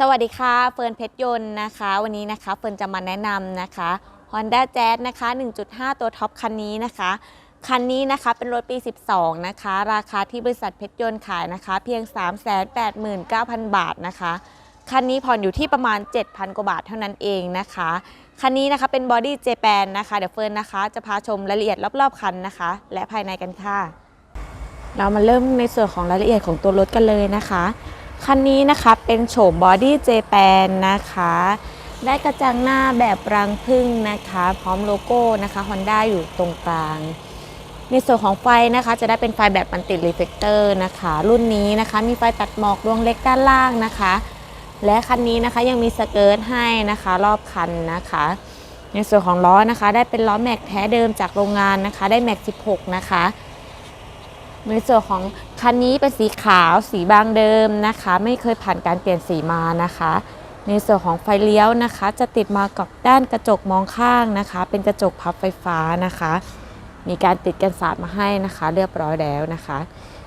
สวัสดีค่ะเฟิร์นเพชรยนต์นะคะ วันนี้นะคะเฟิร์นจะมาแนะนำนะคะ Honda Jazz นะคะ 1.5 ตัวท็อปคันนี้นะคะ คันนี้นะคะเป็นรถปี 12 นะคะ ราคาที่บริษัทเพชรยนต์ขายนะคะ เพียง 389,000 บาทนะคะ คันนี้ผ่อนอยู่ที่ประมาณ 7,000 กว่าบาทเท่านั้นเองนะคะ คันนี้นะคะเป็นบอดี้เจแปนนะคะ เดี๋ยวเฟิร์นนะคะ จะพาชมรายละเอียดรอบๆคันนะคะ และภายในกันค่ะ เรามาเริ่มในส่วนของรายละเอียดของตัวรถกันเลยนะคะ คันนี้นะคะเป็นโฉมบอดี้เจแปนนะคะ ได้กระจังหน้าแบบรังพึ่งนะคะ พร้อมโลโก้นะคะ Honda อยู่ตรงกลาง ในส่วนของไฟนะคะ จะได้เป็นไฟแบบมันติดรีเฟกเตอร์นะคะ รุ่นนี้นะคะ มีไฟตัดหมอกดวงเล็กด้านล่างนะคะ และคันนี้นะคะยังมีสเกิร์ตให้นะคะ รอบคันนะคะ ในส่วนของล้อนะคะ ได้เป็นล้อแม็กแท้เดิมจากโรงงานนะคะ ได้แม็ก 16 นะคะในส่วนของ คันนี้เป็นสีขาวสีบางเดิมนะคะ ไม่เคยผ่านการเปลี่ยนสีมานะคะ ในส่วนของไฟเลี้ยวนะคะ จะติดมากับด้านกระจกมองข้างนะคะ เป็นกระจกพับไฟฟ้านะคะ มีการติดกันสาดมาให้นะคะ เรียบร้อยแล้วนะคะ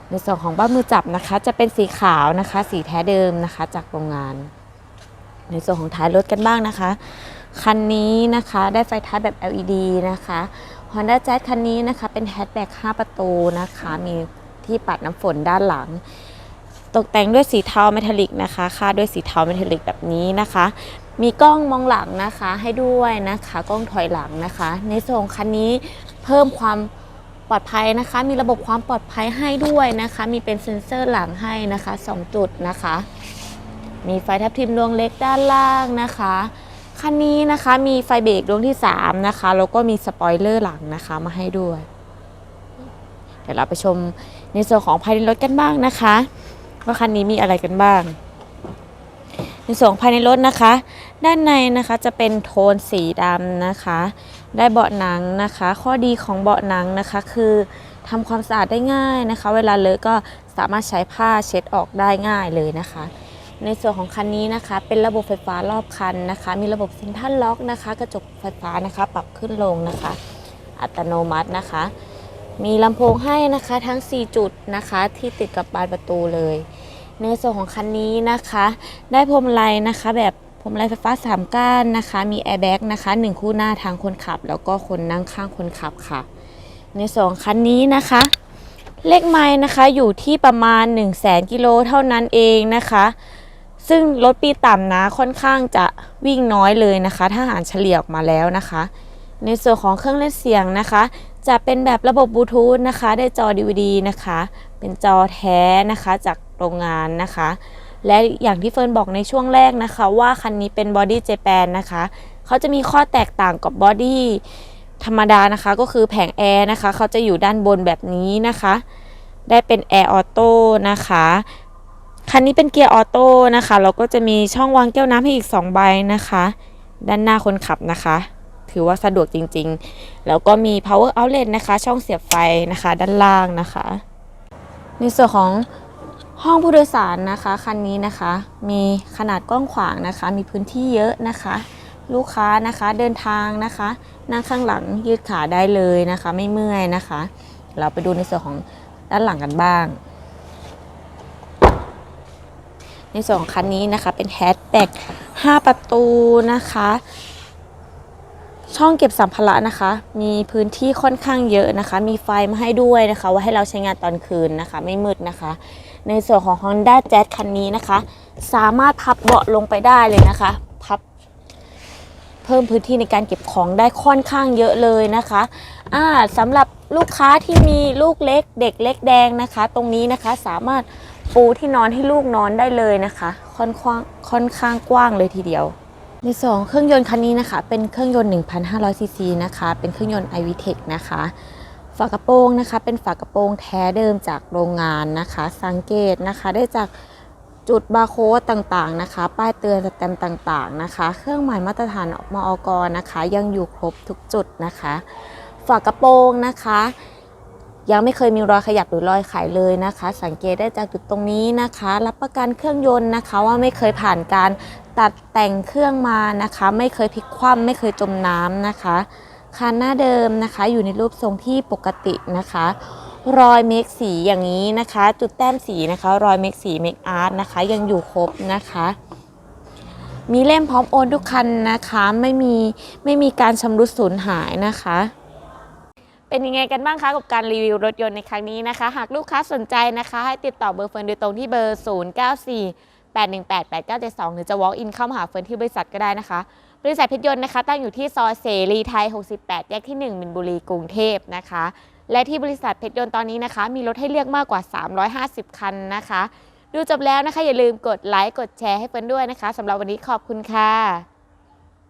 ในส่วนของบ้านมือจับนะคะ จะเป็นสีขาวนะคะ สีแท้เดิมนะคะจากโรงงาน ในส่วนของท้ายรถกันบ้างนะคะคันนี้นะคะได้ไฟท้ายแบบ LED นะคะ Honda Jazz คันนี้นะคะเป็นแฮชแบ็ก5ประตูนะคะมี ที่ปัดน้ำฝนด้านหลัง ตกแต่งด้วยสีเทาเมทัลลิกนะคะค่าด้วยสีเทาเมทัลลิกแบบนี้นะคะ มีกล้องมองหลังนะคะให้ด้วยนะคะ กล้องถอยหลังนะคะ ในส่วนของคันนี้เพิ่มความปลอดภัยนะคะ มีระบบความปลอดภัยให้ด้วยนะคะ มีเป็นเซ็นเซอร์หลังให้นะคะ 2 จุดนะคะ มีไฟทับทิมดวงเล็กด้านล่างนะคะคันนี้นะคะมีไฟเบรกดวงที่ 3 นะคะ แล้วก็มีสปอยเลอร์หลังนะคะมาให้ด้วย เดี๋ยวเราไปชมในส่วนของภายในรถกันบ้างนะคะว่าคันนี้มีอะไรกันบ้าง ในส่วนของภายในรถนะคะ ด้านในนะคะจะเป็นโทนสีดำนะคะ ได้เบาะหนังนะคะ ข้อดีของเบาะหนังนะคะคือทำความสะอาดได้ง่ายนะคะ เวลาเลอะก็สามารถใช้ผ้าเช็ดออกได้ง่ายเลยนะคะ ในส่วนของคันนี้นะคะ เป็นระบบไฟฟ้ารอบคันนะคะ มีระบบซิงทัลล็อกนะคะ กระจกไฟฟ้านะคะ ปรับขึ้นลงนะคะ อัตโนมัตินะคะ มีลำโพงให้นะคะทั้ง 4 จุดนะคะที่ติดกับบานประตูเลยในส่วนของคันนี้นะคะ ได้พวงมลัยนะคะแบบพวงมลัยไฟฟ้า 3 ก้านนะคะ มีแอร์แบ็กนะคะ 1 คู่หน้าทางคนขับ แล้วก็คนนั่งข้างคนขับค่ะ ในส่วนของคันนี้นะคะ เลขไม้นะคะอยู่ที่ประมาณ 1 0 0 0 0แกิโลเท่านั้นเองนะคะ ซึ่งรถปีต่ำนะค่อนข้างจะวิ่งน้อยเลยนะคะ ถ้าหารเฉลี่ยออกมาแล้วนะคะ ในส่วนของเครื่องเล่นเสียงนะคะ จะเป็นแบบระบบบลูทูธนะคะได้จอ DVD นะคะ เป็นจอแท้นะคะจากโรงงานนะคะ และอย่างที่เฟิร์นบอกในช่วงแรกนะคะ ว่าคันนี้เป็นบอดี้เจแปนนะคะเขาจะมีข้อแตกต่างกับบอดี้ธรรมดานะคะก็คือแผงแอร์นะคะเขาจะอยู่ด้านบนแบบนี้นะคะ ได้เป็นแอร์ออโต้นะคะคันนี้เป็นเกียร์ออโต้นะคะแล้วก็จะมีช่องวางแก้วน้ำให้อีก 2 ใบนะคะ ด้านหน้าคนขับนะคะ ถือว่าสะดวกจริงๆ แล้วก็มี power outlet นะคะ ช่องเสียบไฟนะคะ ด้านล่างนะคะ ในส่วนของห้องผู้โดยสารนะคะคันนี้นะคะ มีขนาดกว้างขวางนะคะ มีพื้นที่เยอะนะคะ ลูกค้านะคะเดินทางนะคะ นั่งข้างหลังยืดขาได้เลยนะคะ ไม่เมื่อยนะคะ เราไปดูในส่วนของด้านหลังกันบ้าง ในส่วนของคันนี้นะคะเป็นแฮชแบ็ก5ประตูนะคะ ช่องเก็บสัมภาระนะคะ มีพื้นที่ค่อนข้างเยอะนะคะ มีไฟมาให้ด้วยนะคะว่าให้เราใช้งานตอนคืนนะคะ ไม่มืดนะคะ ในส่วนของ Honda Jazz คันนี้นะคะ สามารถพับเบาะลงไปได้เลยนะคะ พับ เพิ่มพื้นที่ในการเก็บของได้ค่อนข้างเยอะเลยนะคะอ่าสำหรับลูกค้าที่มีลูกเล็ก เด็กเล็กแดงนะคะ ตรงนี้นะคะสามารถปูที่นอนให้ลูกนอนได้เลยนะคะ ค่อนข้างค่อนข้างกว้างเลยทีเดียว ในสองเครื่องยนต์คันนี้นะคะ เป็นเครื่องยนต์ 1,500ซีซีนะคะ เป็นเครื่องยนต์ iVTEC นะคะ ฝากระโปรงนะคะ เป็นฝากระโปรงแท้เดิมจากโรงงานนะคะ สังเกตนะคะ ได้จากจุดบาร์โค้ดต่างๆนะคะ ป้ายเตือนสแตมต่างๆนะคะ เครื่องหมายมาตรฐานมอกนะคะ ยังอยู่ครบทุกจุดนะคะ ฝากระโปรงนะคะ ยังไม่เคยมีรอยขยับหรือรอยไขเลยนะคะ สังเกตได้จากจุดตรงนี้นะคะ รับประกันเครื่องยนต์นะคะ ว่าไม่เคยผ่านการตัดแต่งเครื่องมานะคะ ไม่เคยพลิกคว่ำไม่เคยจมน้ำนะคะคันหน้าเดิมนะคะ อยู่ในรูปทรงที่ปกตินะคะ รอยเมคสีอย่างนี้นะคะ จุดแต้มสีนะคะ รอยเมคสีเมคอาร์ตนะคะ ยังอยู่ครบนะคะมีเล่มพร้อมโอนทุกคันนะคะ ไม่มีไม่มีการชำรุดสูญหายนะคะ เป็นยังไงกันบ้างคะกับการรีวิวรถยนต์ในครั้งนี้นะคะ หากลูกค้าสนใจนะคะ ให้ติดต่อเบอร์เฟิร์นโดยตรงที่เบอร์ 0 9 4 8 1 8 8 9 7 2 หรือจะ walk in เข้ามาหาเฟิร์นที่บริษัทก็ได้นะคะ บริษัทเพชรยนต์นะคะ ตั้งอยู่ที่ซอยเสรีไทย 68 แยกที่ 1 มินบุรีกรุงเทพนะคะ และที่บริษัทเพชรยนต์ตอนนี้นะคะ มีรถให้เลือกมากกว่า 350 คันนะคะ ดูจบแล้วนะคะอย่าลืมกดไลค์กดแชร์ให้เฟิร์นด้วยนะคะสำหรับวันนี้ขอบคุณค่ะ